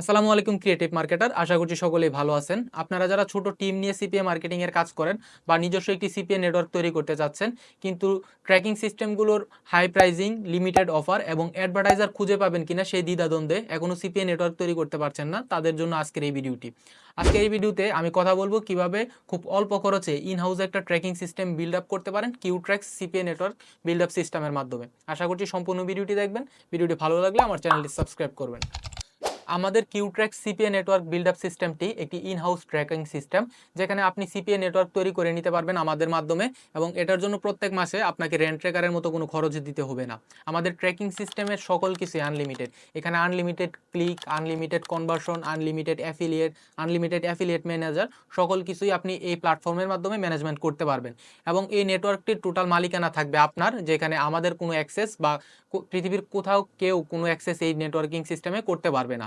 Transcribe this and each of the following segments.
আসসালামু আলাইকুম creative marketer আশা করছি সকলেই ভালো আছেন। আপনারা যারা ছোট টিম নিয়ে সিপিএ মার্কেটিং এর কাজ করেন বা নিজস্ব একটি সিপিএ নেটওয়ার্ক তৈরি করতে চাচ্ছেন, কিন্তু ট্র্যাকিং সিস্টেমগুলোর হাই প্রাইজিং লিমিটেড অফার এবং অ্যাডভার্টাইজার খুঁজে পাবেন কিনা সেই দ্বিধাদ্বন্দ্বে এখনও সিপিএ নেটওয়ার্ক তৈরি করতে পারছেন না। তাদের জন্য আজকের এই ভিডিওটি। আজকে এই ভিডিওতে আমি কথা বলব কীভাবে খুব অল্প খরচে ইন হাউস একটা ট্র্যাকিং সিস্টেম বিল্ড আপ করতে পারেন Q tracks CPA network build up সিস্টেমের মাধ্যমে। আশা করছি সম্পূর্ণ ভিডিওটি দেখবেন। ভিডিওটি ভালো লাগলে আমার চ্যানেলটি সাবস্ক্রাইব করবেন। আমাদের Qtrack CPA network build up সিস্টেমটি একটি ইন হাউস ট্র্যাকিং সিস্টেম যেখানে আপনি সিপিএ নেটওয়ার্ক তৈরি করে নিতে পারবেন আমাদের মাধ্যমে এবং এটার জন্য প্রত্যেক মাসে আপনাকে রেন্ট ট্রেকারের মতো কোনো খরচ দিতে হবে না। আমাদের ট্র্যাকিং সিস্টেমের সকল কিছু আনলিমিটেড এখানে unlimited click unlimited conversion unlimited affiliate unlimited affiliate manager সকল কিছুই আপনি এই প্ল্যাটফর্মের মাধ্যমে ম্যানেজমেন্ট করতে পারবেন। এবং এই নেটওয়ার্কটির টোটাল মালিকানা থাকবে আপনার, যেখানে আমাদের কোনো অ্যাক্সেস বা পৃথিবীর কোথাও কেউ কোনো অ্যাক্সেস এই নেটওয়ার্কিং সিস্টেমে করতে পারবে না।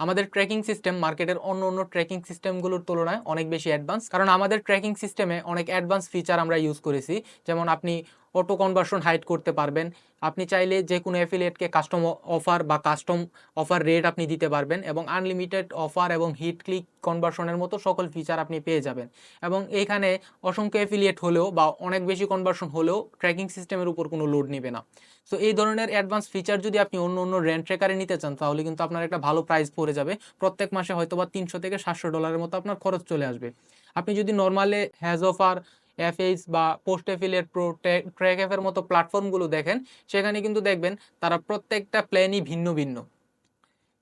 আমাদের ট্র্যাকিং সিস্টেম মার্কেটের অন্য অন্য ট্র্যাকিং সিস্টেমগুলোর তুলনায় অনেক বেশি অ্যাডভান্স কারণ আমাদের ট্র্যাকিং সিস্টেমে অনেক অ্যাডভান্স ফিচার আমরা ইউজ করেছি। যেমন আপনি অটো কনভার্সন হাইড করতে পারবেন। আপনি চাইলে যে কোনো অ্যাফিলিয়েটকে কাস্টম অফার বা কাস্টম অফার রেট আপনি দিতে পারবেন এবং আনলিমিটেড অফার এবং হিট ক্লিক কনভার্সনের মতো সকল ফিচার আপনি পেয়ে যাবেন। এবং এইখানে অসংখ্য অ্যাফিলিয়েট হলেও বা অনেক বেশি কনভার্সন হলেও ট্র্যাকিং সিস্টেমের উপর কোনো লোড নেবে না। সো এই ধরনের অ্যাডভান্স ফিচার যদি আপনি অন্য অন্য রেন্ট ট্রেকারে নিতে চান, তাহলে কিন্তু আপনার একটা ভালো প্রাইস পড়ে যাবে। প্রত্যেক মাসে হয়তো বা তিনশো থেকে সাতশো ডলারের মতো আপনার খরচ চলে আসবে। আপনি যদি নর্মালে হ্যাজ অফার এফএইচ বা পোস্ট অ্যাফিলিয়েট প্রো ট্র্যাক এর মতো প্ল্যাটফর্মগুলো দেখেন, সেখানে কিন্তু দেখবেন তারা প্রত্যেকটা প্ল্যানই ভিন্ন ভিন্ন।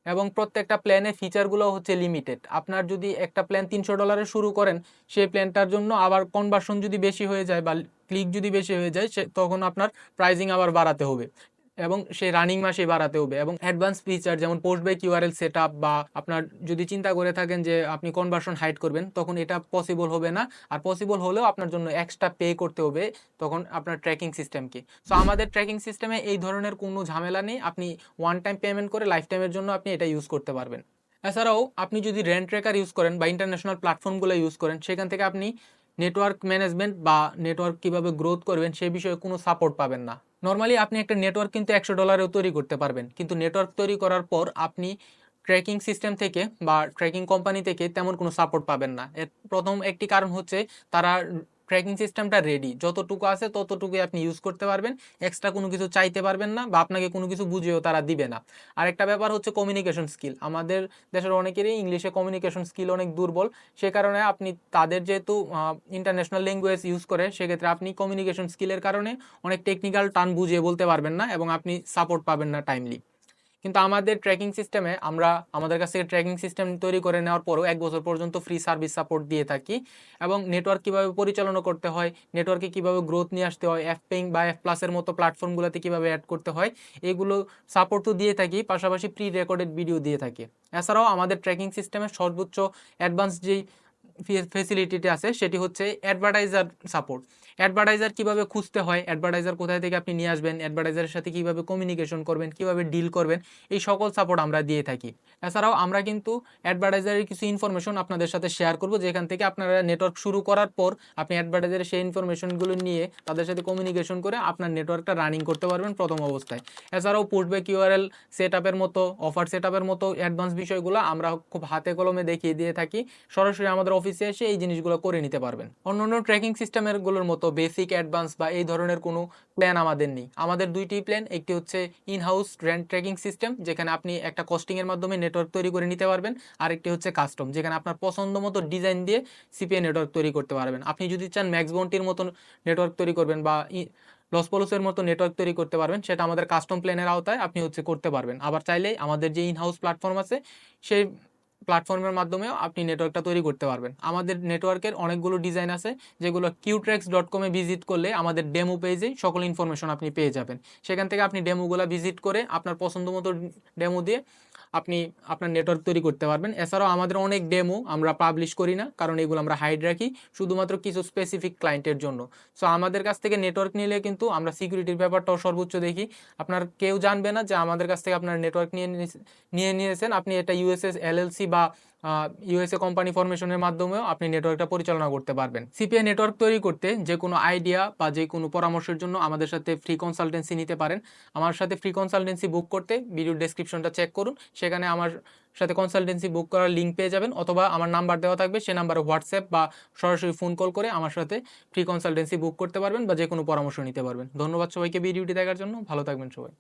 এবং প্রত্যেকটা প্ল্যানের ফিচারগুলো হচ্ছে লিমিটেড আপনার যদি একটা প্ল্যান তিনশো ডলারে শুরু করেন, সেই প্ল্যানটার জন্য আবার কনভার্সন যদি বেশি হয়ে যায় বা ক্লিক যদি বেশি হয়ে যায়, সে, তখন আপনার প্রাইজিং আবার বাড়াতে হবে। এবং সে রানিং মাসে বাড়াতে হবে এবং অ্যাডভান্স ফিচার যেমন post by QRL set up বা আপনার যদি চিন্তা করে থাকেন যে আপনি কনভার্সন হাইড করবেন, তখন এটা পসিবল হবে না। আর পসিবল হলেও আপনার জন্য এক্সট্রা পে করতে হবে তখন আপনার ট্র্যাকিং সিস্টেমকে সো আমাদের ট্র্যাকিং সিস্টেমে এই ধরনের কোনো ঝামেলা নেই। আপনি ওয়ান টাইম পেমেন্ট করে লাইফ টাইমের জন্য আপনি এটা ইউজ করতে পারবেন। এছাড়াও, আপনি যদি রেন্ট ট্রেকার ইউজ করেন বা ইন্টারন্যাশনাল প্ল্যাটফর্মগুলো ইউজ করেন, সেখান থেকে আপনি নেটওয়ার্ক ম্যানেজমেন্ট বা নেটওয়ার্ক কীভাবে গ্রোথ করবেন সেই বিষয়ে কোনো সাপোর্ট পাবেন না। নর্মালি আপনি একটা নেটওয়ার্ক কিন্তু একশো ডলারেও তৈরি করতে পারবেন। কিন্তু নেটওয়ার্ক তৈরি করার পর আপনি ট্র্যাকিং সিস্টেম থেকে বা ট্র্যাকিং কোম্পানি থেকে তেমন কোনো সাপোর্ট পাবেন না। এর প্রথম একটি কারণ হচ্ছে তারা ট্র্যাকিং সিস্টেমটা রেডি যতটুকু আছে ততটুকুই আপনি ইউজ করতে পারবেন। এক্সট্রা কোনো কিছু চাইতে পারবেন না বা আপনাকে কোনো কিছু বুঝিয়েও তারা দিবে না। আরেকটা ব্যাপার হচ্ছে কমিউনিকেশন স্কিল আমাদের দেশের অনেকেরই ইংলিশে কমিউনিকেশন স্কিল অনেক দুর্বল। সে কারণে আপনি তাদের যেহেতু ইন্টারন্যাশনাল ল্যাঙ্গুয়েজ ইউজ করে, সেক্ষেত্রে আপনি কমিউনিকেশন স্কিলের কারণে অনেক টেকনিক্যাল টান বুঝিয়ে বলতে পারবেন না এবং আপনি সাপোর্ট পাবেন না টাইমলি কিন্তু আমাদের ট্র্যাকিং সিস্টেমে আমরা আমাদের কাছ থেকে ট্র্যাকিং সিস্টেম তৈরি করে নেওয়ার পরও এক বছর পর্যন্ত ফ্রি সার্ভিস সাপোর্ট দিয়ে থাকি এবং নেটওয়ার্ক কীভাবে পরিচালনা করতে হয় নেটওয়ার্কে কীভাবে গ্রোথ নিয়ে আসতে হয় এফ পেইং বা এফ প্লাসের মতো প্ল্যাটফর্মগুলোতে কীভাবে অ্যাড করতে হয়, এগুলো সাপোর্ট তো দিয়ে থাকি, পাশাপাশি প্রি রেকর্ডেড ভিডিও দিয়ে থাকি। এছাড়াও আমাদের ট্র্যাকিং সিস্টেমের সর্বোচ্চ অ্যাডভান্স যেই ফেসিলিটিটি আছে, সেটি হচ্ছে অ্যাডভার্টাইজার সাপোর্ট অ্যাডভার্টাইজার কীভাবে খুঁজতে হয়? অ্যাডভার্টাইজার কোথায় থেকে আপনি নিয়ে আসবেন? অ্যাডভার্টাইজারের সাথে কীভাবে কমিউনিকেশন করবেন? কীভাবে ডিল করবেন? এই সকল সাপোর্ট আমরা দিয়ে থাকি। এছাড়াও আমরা কিন্তু অ্যাডভার্টাইজারের কিছু ইনফরমেশন আপনাদের সাথে শেয়ার করব, যেখান থেকে আপনারা নেটওয়ার্ক শুরু করার পর আপনি অ্যাডভার্টাইজারের সেই ইনফরমেশনগুলো নিয়ে তাদের সাথে কমিউনিকেশন করে আপনার নেটওয়ার্কটা রানিং করতে পারবেন প্রথম অবস্থায়। এছাড়াও পোস্ট বাই কিউআরএল সেট আপের মতো অফার সেট আপের মতো অ্যাডভান্স বিষয়গুলো আমরা খুব হাতে কলমে দেখিয়ে দিয়ে থাকি। সরাসরি আমাদের অফিসে এসে এই জিনিসগুলো করে নিতে পারবেন। অন্য অন্য ট্র্যাকিং সিস্টেমেরগুলোর মতো বেসিক অ্যাডভান্স বা এই ধরনের কোনো প্ল্যান আমাদের নেই। আমাদের দুইটি প্ল্যান একটি হচ্ছে in house rent tracking system যেখানে আপনি একটা কস্টিংয়ের মাধ্যমে নেটওয়ার্ক তৈরি করে নিতে পারবেন, আরেকটি হচ্ছে কাস্টম যেখানে আপনার পছন্দ মতো ডিজাইন দিয়ে সিপিএ নেটওয়ার্ক তৈরি করতে পারবেন। আপনি যদি চান ম্যাক্স বন্টির মতন নেটওয়ার্ক তৈরি করবেন বা লস পলসের মতো নেটওয়ার্ক তৈরি করতে পারবেন, সেটা আমাদের কাস্টম প্ল্যানের আওতায় আপনি হচ্ছে করতে পারবেন। আবার চাইলেই আমাদের যে ইন হাউস প্ল্যাটফর্ম আছে, সেই প্ল্যাটফর্মের মাধ্যমেও আপনি নেটওয়ার্কটা তৈরি করতে পারবেন। আমাদের নেটওয়ার্কের অনেকগুলো ডিজাইন আছে, যেগুলো কিউট্রেক্স ডট কমে ভিজিট করলে আমাদের ডেমো পেজে সকল ইনফরমেশন আপনি পেয়ে যাবেন। সেখান থেকে আপনি ডেমোগুলো ভিজিট করে আপনার পছন্দ মতো ডেমো দিয়ে আপনি আপনার নেটওয়ার্ক তৈরি করতে পারবেন। এছাড়াও আমাদের অনেক ডেমো আমরা পাবলিশ করি না, কারণ এগুলো আমরা হাইড রাখি শুধুমাত্র কিছু স্পেসিফিক ক্লায়েন্টের জন্য। সো আমাদের কাছ থেকে নেটওয়ার্ক নিলে কিন্তু আমরা সিকিউরিটির ব্যাপারটাও সর্বোচ্চ দেখি। আপনার কেউ জানবে না যে আমাদের কাছ থেকে আপনার নেটওয়ার্ক নিয়ে নিয়ে নিয়েছেন। আপনি এটা ইউএসএস এলএলসি বা ইউএসএ কোম্পানি ফরমেশনের মাধ্যমেও আপনি নেটওয়ার্কটা পরিচালনা করতে পারবেন। সিপিআই নেটওয়ার্ক তৈরি করতে যে কোনো আইডিয়া বা যে কোনো পরামর্শের জন্য আমাদের সাথে ফ্রি কনসালটেন্সি নিতে পারেন। আমার সাথে ফ্রি কনসালটেন্সি বুক করতে ভিডিও ডেসক্রিপশনটা চেক করুন। সেখানে আমার সাথে কনসালটেন্সি বুক করার লিঙ্ক পেয়ে যাবেন অথবা আমার নাম্বার দেওয়া থাকবে, সে নাম্বারে হোয়াটসঅ্যাপ বা সরাসরি ফোন কল করে আমার সাথে ফ্রি কনসালটেন্সি বুক করতে পারবেন বা যে কোনো পরামর্শ নিতে পারবেন। ধন্যবাদ সবাইকে ভিডিওটি দেখার জন্য। ভালো থাকবেন সবাই।